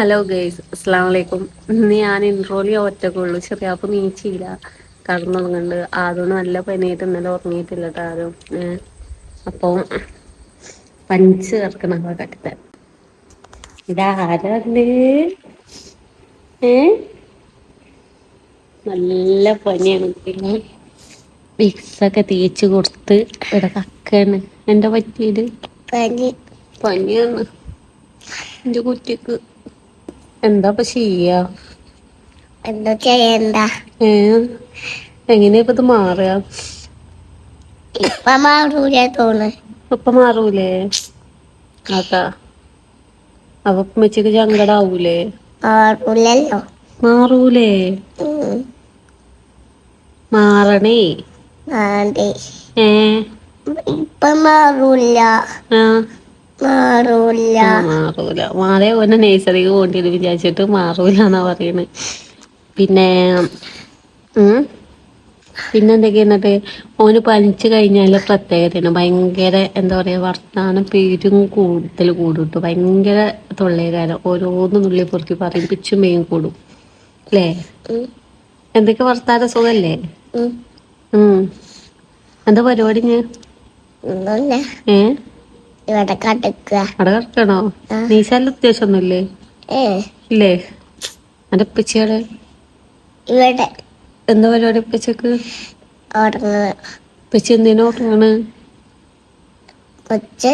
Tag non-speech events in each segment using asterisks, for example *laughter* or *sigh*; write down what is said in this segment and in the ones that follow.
Hello guys അസ്സാം വലൈക്കും ഇന്ന് ഞാൻ ഇൻട്രോലി ഒറ്റക്കുള്ളൂ. ചെറിയാപ്പ് നീച്ചില്ല കടന്നുറങ്ങുന്നുണ്ട് ആദ്യം നല്ല പനിയായിട്ട് ഇന്നലെ ഉറങ്ങിയിട്ടില്ല കേട്ടോ അപ്പോ പഞ്ച് കറക്കണ പനിച്ച് കിടക്കണ കട്ടിത്ത. ഇതാരണ്ട് ഏ? നല്ല പനിയാണ്. വിക്സൊക്കെ തേച്ച് കൊടുത്ത് ഇവിടെ കക്കാണ്. എന്താ പറ്റിയത്? പനി. പനിയാണ് എന്റെ കുട്ടിക്ക്. എന്താ ഇപ്പൊ ചെയ്യാ? എന്താ ചെയ്യണ്ട? ഏ എങ്ങനെയാ ഇപ്പൊ ഇത് മാറുക ഇപ്പൊ മാറൂല തോന്നുന്നു ഇപ്പൊ മാറൂലേ? അതാ. അപ്പൊ ഉമ്മച്ചിക്ക് സങ്കടാവൂലേ? മാറൂലല്ലോ. മാറൂലേ. മാറണേ? ഏ? ഇപ്പൊ മാറൂല്ല ആ. മാറൂല. മാറൂല. മാറിയ ഓനെ നേഴ്സറിക്ക് പോകേണ്ടി വിചാരിച്ചിട്ട് മാറൂല എന്നാ പറയണ്. പിന്നെ ഉം? പിന്നെ എന്തൊക്കെയാ എന്നിട്ട്? ഓന് പനിച്ചു കഴിഞ്ഞാൽ പ്രത്യേകതയാണ്. ഭയങ്കര എന്താ പറയാ വർത്താനം പേരും കൂടുതൽ കൂടും ട്ടോ ഭയങ്കര തൊള്ളേകാരം. ഓരോന്ന് നുള്ളി പൊറുക്കി പറയും. പിച്ചും മെയും കൂടും. അല്ലേ? എന്തൊക്കെ വർത്താന? സുഖല്ലേ? എന്താ പരിപാടി ഞാൻ ഏഹ് ഏ? ഇവിടെ കടക്കുക. അവിടെ കിടക്കണോ? ഉദ്ദേശമൊന്നുമില്ലേ? ഏ. ഇല്ലേ? എന്റെ ഉപ്പച്ചിയുടെ ഇവിടെ. എന്താ പരിപാടി ഉപ്പച്ചക്ക്? ഉപ്പച്ചി എന്തിനാ ഉറങ്ങണ്? കൊച്ച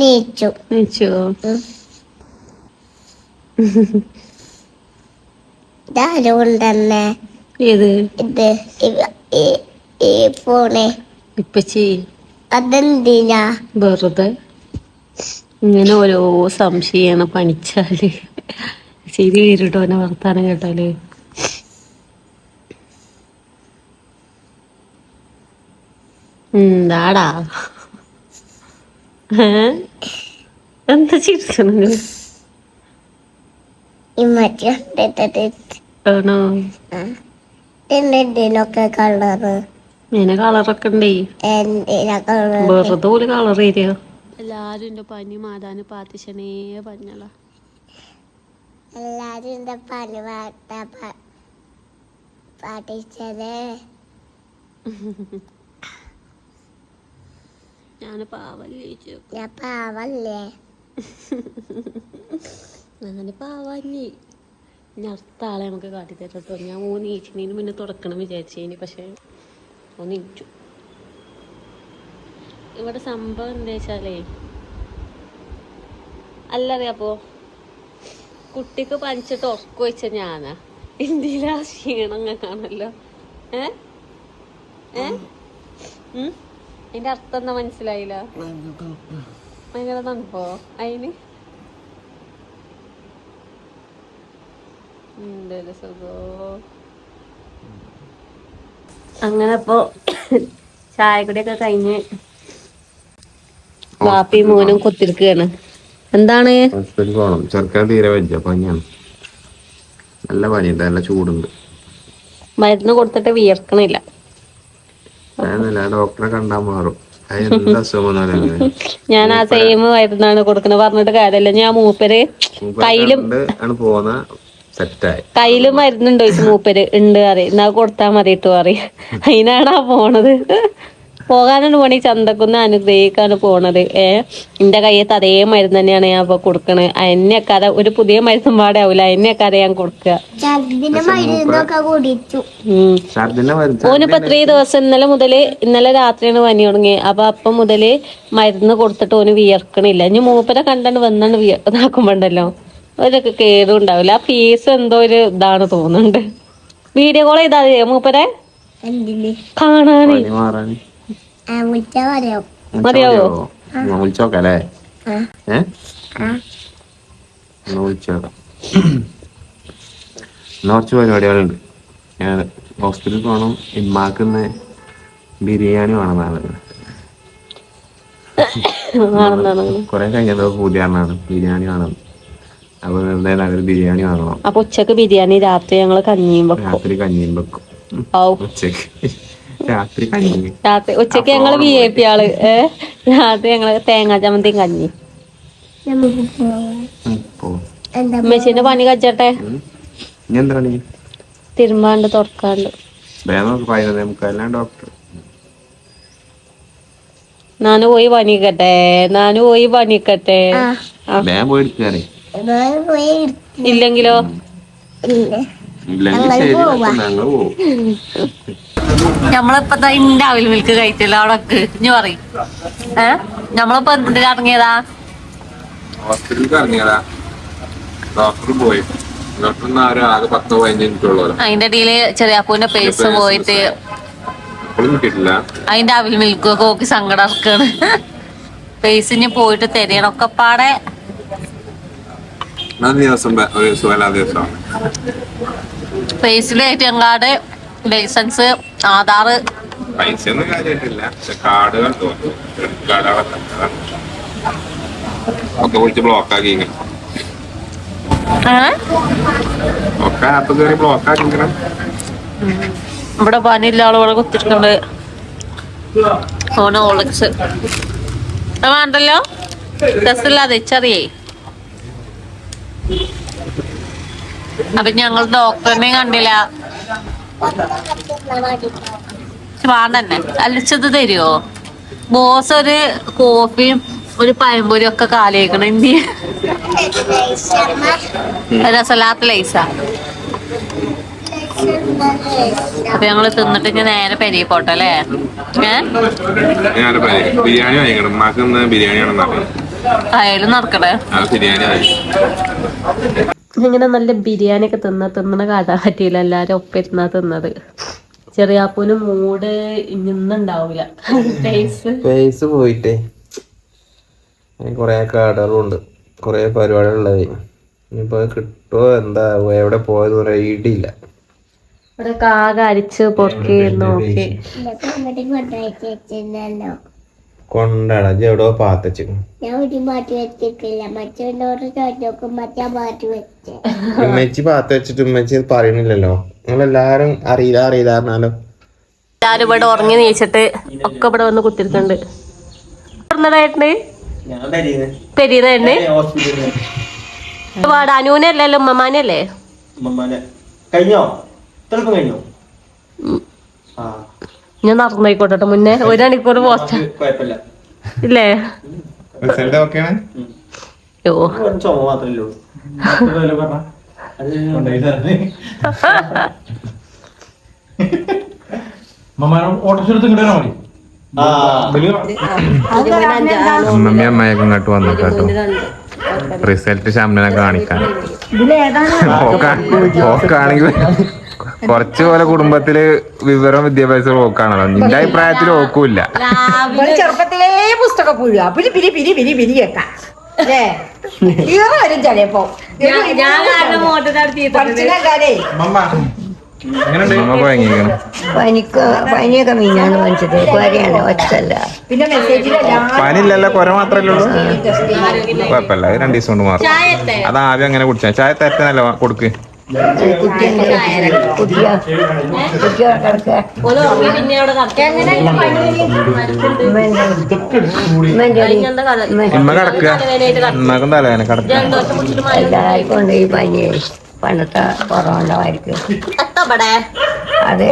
നീച്ചു നീച്ചോ ഉം. ഏത്? ഇത് ഈ ഫോണേ ഫോണ്. ഇപ്പച്ചി അതെന്തിനാ? വെറുതെ. ഇങ്ങനെ ഓരോ സംശയമാണ് പണിച്ചാൽ. ശരി വരട്ടോ എന്നെ വർത്താനം കേട്ടാൽ. എന്താടാ? എന്താ ചിരിച്ചു ഇമ്മച്ചി കണ്ടിട്ടത് ആണോ? ഇതിനൊക്കെ കളറ് ഇങ്ങനെ കളറൊക്കെ ഉണ്ടേ. വെറുതെ കളർ തരിക എല്ലാരും എന്റെ പനി മാതാന് പാത്തിശനേ പറഞ്ഞല എല്ലാരും എന്റെ പനി വാർത്ത ഞാൻ ഞാൻ പാവല്ലേ ഞാൻ പാവല്ലേ? ഞാൻ പാവാഞ്ഞി ഇനി അടുത്ത ആളെ നമുക്ക് കാട്ടിത്തരട്ടോ. കേട്ടോ ഞാൻ മൂന്ന് നീച്ചിനീന് മുന്നേ തുടക്കണം വിചാരിച്ചേനി. പക്ഷേ ഓ നീച്ചു. ഇവിടെ സംഭവം എന്താ വെച്ചാലേ അല്ലറിയാപ്പോ കുട്ടിക്ക് പനിച്ചിട്ട് ഒക്കെ വെച്ച ഞാനാ. ഇന്ത്യയിലെ ആ ക്ഷീണം കാണല്ലോ? ഏ? ഏ? അതിന്റെ അർത്ഥം എന്താ മനസ്സിലായില്ല? ഭയങ്കര തണുപ്പോ. അതിന് സുഖോ? അങ്ങനെ അപ്പോ ചായ കുടിയൊക്കെ കഴിഞ്ഞ് വാപ്പി മോനും കൊത്തിരിക്കുകയാണ്. എന്താണ്? ഹോസ്പിറ്റലിൽ പോകണം ചെറുക്കാൻ തീരെ വരില്ല പനിയാണ്. നല്ല പനിയുണ്ട് നല്ല ചൂടുണ്ട്. മരുന്ന് കൊടുത്തിട്ട് വിയർക്കണില്ല. ഡോക്ടറെ കണ്ടാൽ മാറും. ഞാൻ ആ സെയിം മരുന്നാണ് കൊടുക്കുന്നത് പറഞ്ഞിട്ട് കാര്യമില്ല. ഞാൻ മൂപ്പര് കയ്യിലും കണ്ട് കയ്യിൽ മരുന്നുണ്ടോ മൂപ്പര്. ഉണ്ട് അറിയാം എന്നാ കൊടുത്താ മതി ഇട്ടു പറയും. അതിനാണ് ആ പോണത്. പോകാനാണ് പോണി ചന്തക്കുന്ന് അനുഗ്രഹിക്കാണ് പോണത്. ഏ എന്റെ കയ്യത്ത് അതേ മരുന്ന് തന്നെയാണ് ഞാൻ ഇപ്പൊ കൊടുക്കണത് അതിനെ കഥ ഒരു പുതിയ മരുന്നും പാടാവൂല. അതിനെ കഥ ഞാൻ കൊടുക്കുക ഓനിപ്പോ ഇത്രയും ദിവസം ഇന്നലെ മുതൽ ഇന്നലെ രാത്രിയാണ് പനി തുടങ്ങി. അപ്പൊ അപ്പൊ മുതൽ മരുന്ന് കൊടുത്തിട്ട് ഓന് വിയർക്കണില്ല. ഇനി മൂപ്പരെ കണ്ടാണ്ട് വന്നാണ്ട് വിയർക്കുമ്പോണ്ടല്ലോ അവരൊക്കെ കേടും ഉണ്ടാവില്ല. ആ ഫീസ് എന്തോ ഒരു ഇതാണ് തോന്നുന്നുണ്ട്. വീഡിയോ കോൾ ചെയ്താ മൂപ്പരെ? കാണാനേ. വിളിച്ച മതിയാവോ? ഏ? ആ. വിളിച്ചോക്കാം. ഇന്ന് കുറച്ച് പരിപാടികളുണ്ട്. ഞാൻ ഹോസ്പിറ്റലിൽ പോകണം ഇമ്മാക്കുന്ന ബിരിയാണി വേണം നാളെ. കുറെ കഴിഞ്ഞത് പുതിയാണ് ബിരിയാണി വേണം. അപ്പൊ എന്തായാലും അവർ ബിരിയാണി വാങ്ങണം. അപ്പൊ ഉച്ചയ്ക്ക് ബിരിയാണി രാത്രി ഞങ്ങൾ കഞ്ഞിയും വെക്കും. രാത്രി കഞ്ഞിയും വെക്കും. ഉച്ചയ്ക്ക്. രാത്രി കഞ്ഞി. രാത്രി ഉച്ചയ്ക്ക് ഞങ്ങൾ വി ഐ പി ആൾ. രാത്രി ഞങ്ങൾ തേങ്ങാ ചമ്മന്തിയും കഞ്ഞി. മെഷീന്റെ പണി കച്ചട്ടെ തിരുമാണ്ട് തിരുമ്പാണ്ട് തുറക്കാണ്ട്. നാന് പോയി പണിക്കട്ടെ. നാന് പോയി പണിക്കട്ടെ. ഇല്ലെങ്കിലോ? ഇല്ലെങ്കിൽ *laughs* നമ്മളിപ്പോ ഇന്റെ അവിൽ മിൽക്ക് കഴിച്ചില്ല അവിടെ ഇഞ്ഞു പറയും. ഏ? ഞമ്മളിപ്പോ എന്തിനാ ഇറങ്ങിയതാ അതിന്റെ ഇടയിൽ ചെറിയാപ്പൂന്റെ പേസ് പോയിട്ട് അതിന്റെ അവിൽ മിൽക്ക് ഒക്കെ നോക്കി സങ്കടം ഇറക്കാണ് പേസിന് പോയിട്ട് തരണം. ഒക്കെ പാടെ. അന്ന് ഞങ്ങളുടെ ലൈസൻസ് ആധാർ പൈസ ഒന്നും കാര്യമായിട്ടില്ല പക്ഷെ കാർഡുകൾ ക്രെഡിറ്റ്. ഒക്കെ വിളിച്ച് ബ്ലോക്ക് ആക്കി ഇങ്ങനെ. ഒക്കെ ആപ്പ് കയറി ബ്ലോക്ക് ആക്കി ഇങ്ങനെ. ഇവിടെ പനിയില്ല ആൾ ഇവിടെ കുത്തിട്ടുണ്ട് ഫോണ് ഓളക്സ് വേണ്ടല്ലോ? രസമില്ലാതെ ചെറിയേ അപ്പൊ ഞങ്ങൾ ഡോക്ടറിനെ കണ്ടില്ല. വേണ്ടന്നെ അലിച്ചത് തരുമോ ബോസ് ഒരു കോഫിയും ഒരു പഴംപൊരി ഒക്കെ കാലിയേക്കണം. ഇന്ത്യ രസമില്ലാത്ത ലൈസ. അപ്പൊ ഞങ്ങൾ തിന്നിട്ട് ഇനി നേരെ പെരി പോട്ടെ അല്ലേ? ബിരിയാണി വാങ്ങിക്കണം. ഉമ്മാക്ക് ഇന്ന് ബിരിയാണിയാണെന്ന് അറിയാം. അയാലും നടക്കട്ടെ. ബിരിയാണി വാങ്ങി ഇങ്ങനെ നല്ല ബിരിയാണി ഒക്കെ തിന്ന തിന്നണ കാട്ടാൻ പറ്റിയില്ല എല്ലാരും ഒപ്പിരുന്നാ തിന്നത്. ചെറിയാപ്പൂന് മൂട് ഇന്നുണ്ടാവില്ല ഫേസ് പേസ് പോയിട്ടേ. കുറെ ഉണ്ട്. കുറെ പരിപാടികളുള്ളത് ഇനിയിപ്പോ കിട്ടുമോ എന്താ എവിടെ പോയത് ഒരു ഐഡിയ ഇല്ല ഇവിടെ കാക അരിച്ച് പൊറുക്കി. നോക്കി കൊണ്ടാണ്. ഇജ്ജ് എവിടെ പാത്തച്ചു. ഞാൻ ഒരു മാറ്റി വെച്ചിട്ടില്ല. മറ്റൊന്നോട് ചോദിച്ചോക്കും മറ്റേ മാറ്റി വെച്ച്. ഉമ്മച്ചി പാത്ത വെച്ചിട്ട് ഉമ്മച്ചി ഇത് പറയണില്ലല്ലോ. നിങ്ങളെല്ലാരും അറിയില്ല അറിയില്ല പറഞ്ഞാലോ. എല്ലാരും ഇവിടെ ഉറങ്ങി നീച്ചിട്ട് ഒക്കെ ഇവിടെ വന്ന് കുത്തിരിക്കുന്നുണ്ട് പാട് അനൂനല്ലല്ലോ ഉമ്മമാനല്ലേ? കഴിഞ്ഞോ? കഴിഞ്ഞോ? ആ. ഞാൻ നടന്നായിക്കോട്ടെ മുന്നേ ഒരു മണിക്കൂർ പോസ്റ്റ്. ഇല്ലേ? അമ്മമ്മ അമ്മയൊക്കെ ഇങ്ങോട്ട് വന്നു കേട്ടോ റിസൾട്ട് ശമ്പളനെ കാണിക്കാൻ. ഓക്കാണെങ്കിൽ കുറച്ച് പോലെ കുടുംബത്തിൽ വിവരം വിദ്യാഭ്യാസം ഓക്കാണല്ലോ. നിന്റെ അഭിപ്രായത്തിൽ ഓക്കൂല്ല. ചെറുപ്പത്തിലേ പുസ്തക പുഴുക പിരി പിരി പിരി പിരി പിരിയേക്കാം വരും ചിലപ്പോ. പനിയൊക്കെ മീനാണ് വാങ്ങിച്ചത് കുരയാണ് ഒച്ചല്ല പിന്നെ മെസ്സേജിലെല്ലാം പനില്ലല്ലോ കുര മാത്രല്ലേ ഉള്ളൂ. കുഴപ്പമില്ല അത് രണ്ടു ദിവസം കൊണ്ട് മാറും അത് ആദ്യം അങ്ങനെ കുടിച്ചാ ചായ തരത്തനല്ല കൊടുക്ക്? ഇമ്മ കിടക്കുക. ഇമ്മക്കും കിടക്കുക. എല്ലാവർക്കും ഉണ്ട് ഈ പനി പണ്ടത്തെ കൊറോണമായിരിക്കും അതെ.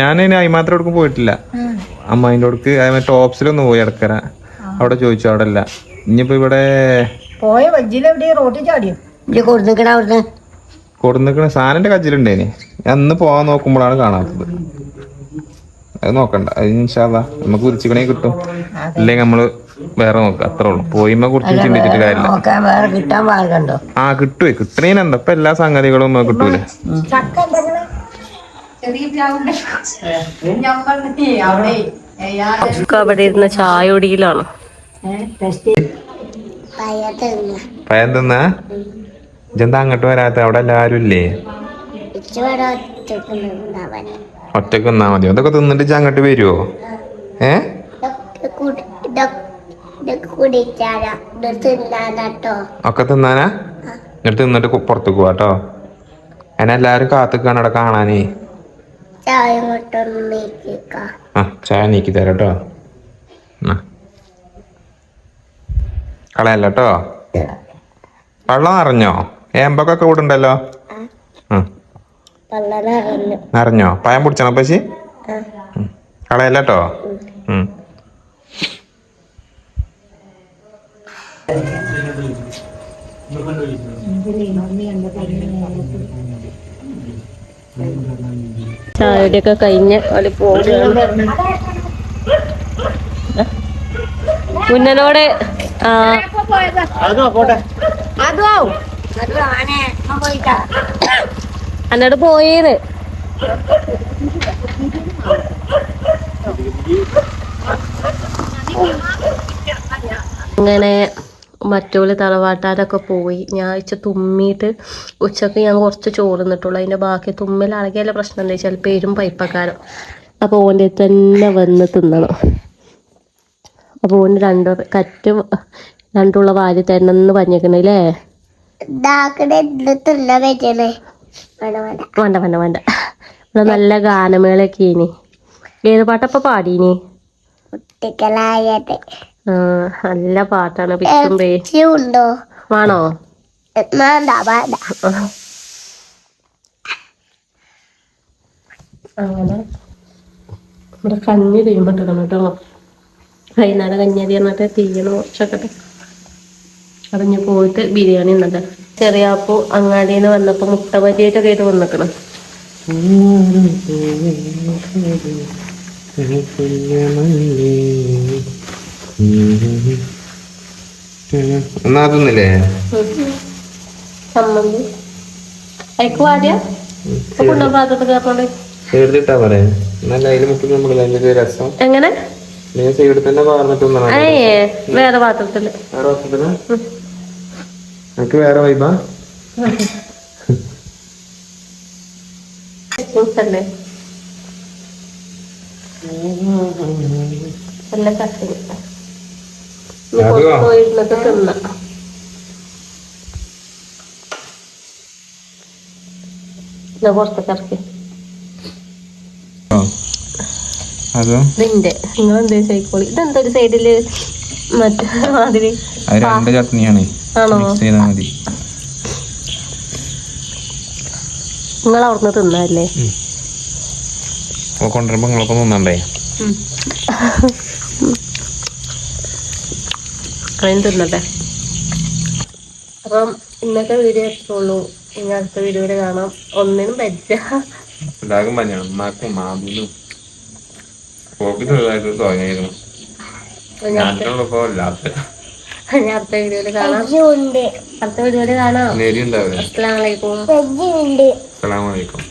അത് ഇനി അതിമാത്രം എവിടേക്കും പോയിട്ടില്ല. അമ്മായിന്റെ അടുക്ക് അതേമാതിരി ടോപ്സിലൊന്ന് പോയി ഇടക്കര. അവിടെ ചോദിച്ചു അവിടെ അല്ല ഇനിയിപ്പോ ഇവിടെ പോയ വജ്ജിലെവിടെ റോട്ടിൽ ചാടിയോ? ഇത് കൊടുത്തിക്കണ അവിടുന്ന്. കൊടുന്നിക്കണ സാധനന്റെ കജ്ജിലുണ്ടേനി. ഞാൻ അന്ന് പോവാൻ നോക്കുമ്പോഴാണ് കാണാത്തത്. അത് നോക്കണ്ട. അത് ഇൻഷാല്ല നമുക്ക് കുരിച്ചിക്കണേ കിട്ടും. അല്ലെങ്കിൽ നമ്മൾ വേറെ നോക്കാം. അത്രേ ഉള്ളൂ. പോയിമ്മ കുറിച്ച് ചിന്തിച്ചിട്ട് കാര്യമില്ല. ആ കിട്ടുവേ. കിട്ടണേനെന്താ ഇപ്പൊ എല്ലാ സംഗതികളും നമുക്ക് കിട്ടൂലേ ചക്ക എന്തെങ്കിലും ചെറിയ പ്ലാവുണ്ട് ഞങ്ങൾ അവിടെ ഇരുന്ന ചായ ഒടിയിലാണ് പയം തിന്ന? ഇജെന്താ അങ്ങോട്ട് വരാത്ത? അവിടെ എല്ലാരും ഇല്ലേ? ഒറ്റയ്ക്ക് നിന്നാ മതി. അതൊക്കെ തിന്നിട്ട് അങ്ങോട്ട് വരുവോ? ഏ? ഒക്കെ തിന്നാനാ? എന്നിട്ട് തിന്നിട്ട് പുറത്തു പുറത്തേക്ക് പോവാട്ടോ. എന്നെ എല്ലാരും കാത്തുക്കാണ് അവിടെ കാണാനേ. ചായ ആ നീക്കി തരാം കേട്ടോ. കളയല്ല കേട്ടോ വെള്ളം നിറഞ്ഞോ? ഏമ്പൊക്കെ കൂടെ ഉണ്ടല്ലോ. അറിഞ്ഞു നിറഞ്ഞോ. പയം പിടിച്ചണോ പശി കളയല്ല കേട്ടോ ഉം. ചായയുടെയൊക്കെ കഴിഞ്ഞ് അവർ പോവുകയാണ്. മുന്നനോട് അന്നോട് പോയത്. അങ്ങനെ മറ്റോൾ തറവാട്ടാരൊക്കെ പോയി. ഞാൻ ഇച്ച തുമ്മിയിട്ട് ഉച്ചയ്ക്ക് ഞാൻ കുറച്ച് ചോറ് നിന്നിട്ടുള്ളൂ അതിന്റെ ബാക്കി തുമ്മലാണെങ്കിലല്ല പ്രശ്നം എന്താ വെച്ചാൽ പേരും പൈപ്പക്കാരം. അപ്പോൾ ഓന്റെ തന്നെ വന്ന് തിന്നണം. അപ്പോൾ ഓന് രണ്ട് കറ്റ് രണ്ടുള്ള വാരി തരണം എന്ന് പറഞ്ഞേക്കണല്ലേ വേണ്ട വേണ്ട. വേണ്ട ഇവിടെ നല്ല ഗാനമേളൊക്കെ ഇനി ഏത് പാട്ടപ്പ പാടീനി? കുട്ടികളായത്. നല്ല പാട്ടാണ് പിച്ചുമ്പേ ഉണ്ടോ വേണോ? വേണ്ട വേണ്ട. അങ്ങനെ. ഇവിടെ കഞ്ഞി തീയുമ്പോട്ടിടണം കേട്ടോ. വൈകുന്നേരം കഞ്ഞി തീർന്നിട്ട് തീയണം കുറച്ചൊക്കെ അറിഞ്ഞു പോയിട്ട് ബിരിയാണി ഉണ്ടത് ചെറിയ അപ്പു അങ്ങാടിയിൽ നിന്ന് വന്നപ്പോൾ മുട്ട പരിയായിട്ടൊക്കെ ആയിട്ട് വന്നിക്കണം. എന്നാ അതൊന്നില്ലേ ചമ്മന്തി. അയക്ക് വാടിയ കുണ്ടപാത്രത്ത് കയറണോണ്ട് ചേർത്തിട്ടാ പറയാ. അതിൽ മുക്കി അതിന്റെ രസം? എങ്ങനെ? നീ സൈഡിൽ തന്നെ പറഞ്ഞിട്ട് വേറെ പാത്രത്തിൽ. വേറെ വസ്തുത്തിന് എനിക്ക് വേറെ വൈബാ നല്ല കട്ടി അതെയോ? പോയിരുന്നിട്ട് തിന്ന. പുറത്തേക്ക് ഇറക്കി. ഇതിന്റെ നിങ്ങൾ എന്താ ചോദിക്കോളി ഇതെന്താ ഒരു സൈഡിൽ മറ്റേ മാതിരി രണ്ട് ചട്നിയാണ്. ആണോ? മതി. നിങ്ങൾ അവിടുന്ന് തിന്നല്ലേ? കൊണ്ടുവരുമ്പോ നിങ്ങളൊക്കെ നിന്നണ്ടേ? അതിന് തിന്നട്ടെ. അപ്പം ഇന്നത്തെ വീഡിയോ എത്തുള്ളൂ ഇനി അടുത്ത വീഡിയോയിൽ കാണാം. ഒന്നിനും പറ്റില്ല. എല്ലാവർക്കും പറഞ്ഞാണ് ഉമ്മാക്കും മാമിനും പോക്കി ഞാൻ അടുത്ത വീഡിയോയിൽ കാണാം. ഉണ്ട്. അടുത്ത വീഡിയോയിൽ കാണാം. അസ്സലാമലൈക്കും അസ്സലാമലൈക്കും